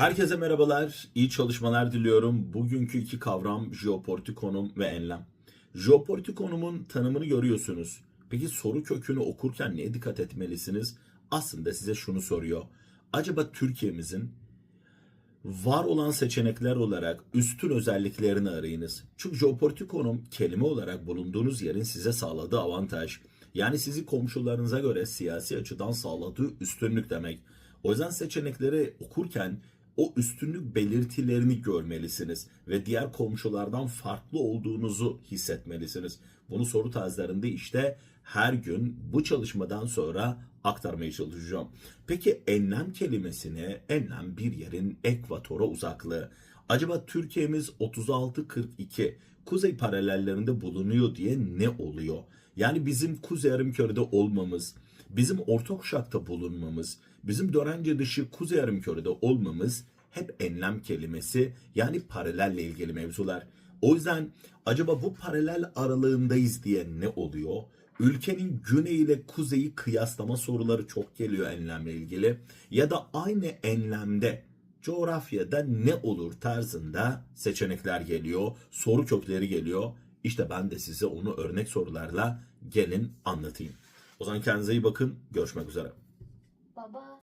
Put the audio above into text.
Herkese merhabalar, iyi çalışmalar diliyorum. Bugünkü iki kavram jeopolitik konum ve enlem. Jeopolitik konumun tanımını görüyorsunuz. Peki soru kökünü okurken neye dikkat etmelisiniz? Aslında size şunu soruyor. Acaba Türkiye'mizin var olan seçenekler olarak üstün özelliklerini arayınız. Çünkü jeopolitik konum kelime olarak bulunduğunuz yerin size sağladığı avantaj. Yani sizi komşularınıza göre siyasi açıdan sağladığı üstünlük demek. O yüzden seçenekleri okurken o üstünlük belirtilerini görmelisiniz ve diğer komşulardan farklı olduğunuzu hissetmelisiniz. Bunu soru tarzlarında işte her gün bu çalışmadan sonra aktarmaya çalışacağım. Peki enlem kelimesine enlem bir yerin ekvatora uzaklığı. Acaba Türkiye'miz 36-42 kuzey paralellerinde bulunuyor diye ne oluyor? Yani bizim kuzey yarımkürede olmamız, bizim orta kuşakta bulunmamız, bizim Dörence dışı kuzey yarımkürede olmamız hep enlem kelimesi yani paralelle ilgili mevzular. O yüzden acaba bu paralel aralığındayız diye ne oluyor? Ülkenin güney ile kuzeyi kıyaslama soruları çok geliyor enlemle ilgili. Ya da aynı enlemde coğrafyada ne olur tarzında seçenekler geliyor, soru kökleri geliyor. İşte ben de size onu örnek sorularla gelin anlatayım. O zaman kendinize iyi bakın. Görüşmek üzere. Baba.